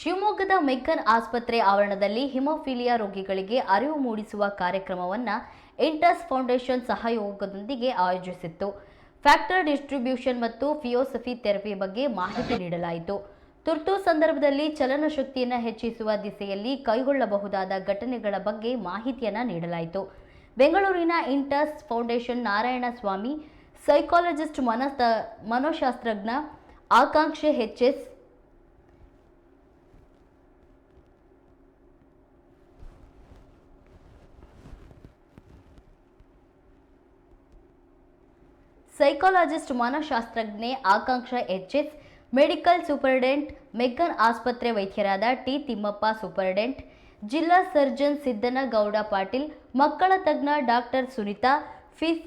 ಶಿವಮೊಗ್ಗದ ಮೆಗ್ಗನ್ ಆಸ್ಪತ್ರೆ ಆವರಣದಲ್ಲಿ ಹಿಮೋಫಿಲಿಯಾ ರೋಗಿಗಳಿಗೆ ಅರಿವು ಮೂಡಿಸುವ ಕಾರ್ಯಕ್ರಮವನ್ನು ಇಂಟಸ್ ಫೌಂಡೇಶನ್ ಸಹಯೋಗದೊಂದಿಗೆ ಆಯೋಜಿಸಿತ್ತು. ಫ್ಯಾಕ್ಟರ್ ಡಿಸ್ಟ್ರಿಬ್ಯೂಷನ್ ಮತ್ತು ಫಿಯೋಸಫಿ ಥೆರಪಿ ಬಗ್ಗೆ ಮಾಹಿತಿ ನೀಡಲಾಯಿತು. ತುರ್ತು ಸಂದರ್ಭದಲ್ಲಿ ಚಲನಶಕ್ತಿಯನ್ನು ಹೆಚ್ಚಿಸುವ ದಿಸೆಯಲ್ಲಿ ಕೈಗೊಳ್ಳಬಹುದಾದ ಘಟನೆಗಳ ಬಗ್ಗೆ ಮಾಹಿತಿಯನ್ನು ನೀಡಲಾಯಿತು. ಬೆಂಗಳೂರಿನ ಇಂಟಸ್ ಫೌಂಡೇಶನ್ ನಾರಾಯಣ ಸ್ವಾಮಿ ಸೈಕಾಲಜಿಸ್ಟ್ ಮನಸ್ತ ಮನೋಶಾಸ್ತ್ರಜ್ಞ Akanksha H psychologist ಮನಃಶಾಸ್ತ್ರಜ್ಞೆ Akanksha HS, medical superintendent McGann ಆಸ್ಪತ್ರೆ ವೈದ್ಯರಾದ ಟಿ ತಿಮ್ಮಪ್ಪ ಸೂಪರ್ಡೆಂಟ್ ಜಿಲ್ಲಾ ಸರ್ಜನ್ ಸಿದ್ದನಗೌಡ ಪಾಟೀಲ್, ಮಕ್ಕಳ ತಜ್ಞ ಡಾಕ್ಟರ್ ಸುನಿತಾ, ಫಿಸ್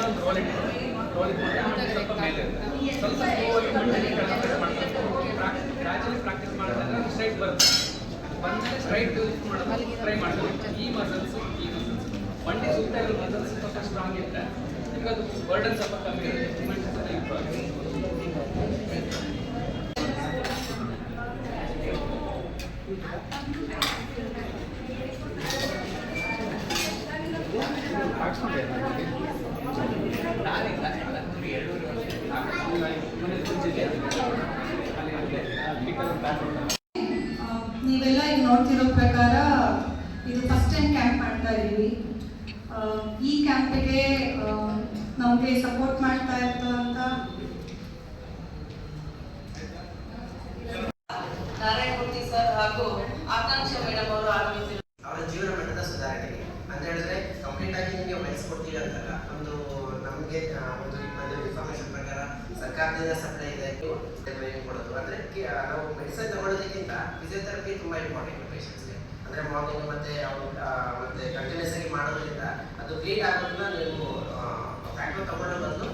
ಒಂದು ರೋಲ್ ಇಟ್ಟು ರೋಲ್ ಇಟ್ಟು ಸ್ವಲ್ಪ ಸ್ಟ್ರೈಟ್ ಲಿಫ್ಟ್ ಮಾಡೋದು ಟ್ರೈ ಮಾಡಬೇಕು ಈ ಮಸಲ್ಸ್ ಈ ಮಸಲ್ಸ್ ಬಂಡಿ ಸುತ್ತ ಇರೋ ಮಸಲ್ಸ್ ಸ್ವಲ್ಪ ಸ್ಟ್ರಾಂಗ್ ಇದ್ದರೆ ನಿಮ್ಗೆ ಅದು ಬರ್ಡನ್ ಸ್ವಲ್ಪ ಕಮ್ಮಿ ಇರುತ್ತೆ. ಇಂಪ್ರೂವ್ ಆಗುತ್ತೆ. ಕುಂಚಿದೆ ಅಲ್ಲಿ. ನೋಡ್ತಿರೋ ಪ್ರಕಾರ ಇದು ಫಸ್ಟ್ ಟೈಮ್ ಕ್ಯಾಂಪ್ ಮಾಡ್ತಾ ಇದ್ದೀವಿ ಈ ಕ್ಯಾಂಪಿಗೆ ನಮಗೆ ಸಪೋರ್ಟ್ ಮಾಡ್ತಾ ಇತ್ತು ಅಂತ ನಾರಾಯಣಮೂರ್ತಿ ಸರ್ ಹಾಗೂ ಆಕಾಂಕ್ಷ ಮೇಡಮ್ ಅವರು ಆಗಮಿಸಿದ್ದಾರೆ ಅವರ ಜೀವನ ಮಟ್ಟದ ಸುಧಾರಣೆಗೆ ಅಂತ ಹೇಳಿದ್ರೆ ಕಂಪ್ಲೀಟ್ ಆಗಿ ನಿಮಗೆ ವಹಿಸ್ಕೊಡ್ತೀವಿ ಅಂತಲ್ಲ ಒಂದು ನಮಗೆ ಒಂದು ಬಂದಿರೋ ಇನ್ಫಾರ್ಮೇಶನ್ ಪ್ರಕಾರ ಸರ್ಕಾರದಿಂದ ಸಪ್ಲೈ ಇದೆ ಟ್ರೈನಿಂಗ್ ಕೊಡೋದು ಅಂದ್ರೆ ನಾವು ಮೆಡಿಸಿನ್ ತಗೊಳ್ಳೋದಕ್ಕಿಂತ ಫಿಸಿಯೋಥೆರಪಿ ತುಂಬಾ ಇಂಪಾರ್ಟೆಂಟ್ ಪೇಷಂಟ್ಸ್ಗೆ ಅಂದ್ರೆ ಮಾರ್ನಿಂಗ್ ಮತ್ತೆ ಅವರು ಮತ್ತೆ ಕಂಟಿನ್ಯೂಸ್ ಆಗಿ ಮಾಡೋದ್ರಿಂದ ಅದು ಕ್ಲೀನ್ ಆಗೋದನ್ನ ನೀವು ಫ್ಯಾಕ್ಟರ್ ತಗೊಳ್ಳೋ ಬಂದು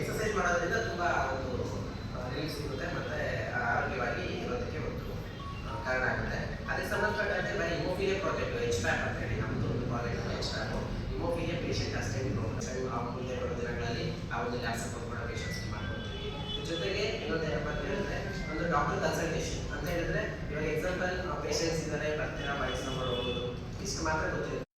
ಎಕ್ಸಸೈಸ್ ಮಾಡೋದ್ರಿಂದ ತುಂಬಾ ಒಂದು ರಿಲೀಫ್ ಸಿಗುತ್ತೆ ಮತ್ತೆ ಆರೋಗ್ಯವಾಗಿ ಇರೋದಕ್ಕೆ ಒಂದು ಕಾರಣ ಆಗುತ್ತೆ. ಅದೇ ಸಂಬಂಧಪಟ್ಟಂತೆ ಬರೀ ಇಮೋಫಿಲಿಯಾ ಪ್ರಾಜೆಕ್ಟ್ ಎಚ್ ಪ್ಯಾಪ್ ಅಂತ ಹೇಳಿ ನಮ್ಮದು ಒಂದು ಪ್ರಾಜೆಕ್ಟ್ ಎಚ್ ಪ್ಯಾಪ್ ಇಮೋಫಿಲಿಯಾ ಪೇಷಂಟ್ ಅಷ್ಟೇ ಬರೋ ಲ್ಯಾಬ್ ಸಪೋರ್ಟ್ ಮಾಡೋ ಪೇಷಂಟ್ಸ್ಗೆ ಮಾಡ್ಕೊಡ್ತೀವಿ ಜೊತೆಗೆ ಇನ್ನೊಂದು ಏನಪ್ಪ ಅಂತ ಹೇಳಿದ್ರೆ, ಒಂದು ಡಾಕ್ಟರ್ ಕನ್ಸಲ್ಟೇಷನ್ ಅಂತ ಹೇಳಿದ್ರೆ ಇವಾಗ ಎಕ್ಸಾಂಪಲ್ ಪೇಷಂಟ್ಸ್ ಇದ್ದಾರೆ, ಬರ್ತೀರಾ ವಯಸ್ಸು ಹೋಗ್ಬೋದು ಇಷ್ಟು ಮಾತ್ರ ಗೊತ್ತಿರುತ್ತೆ.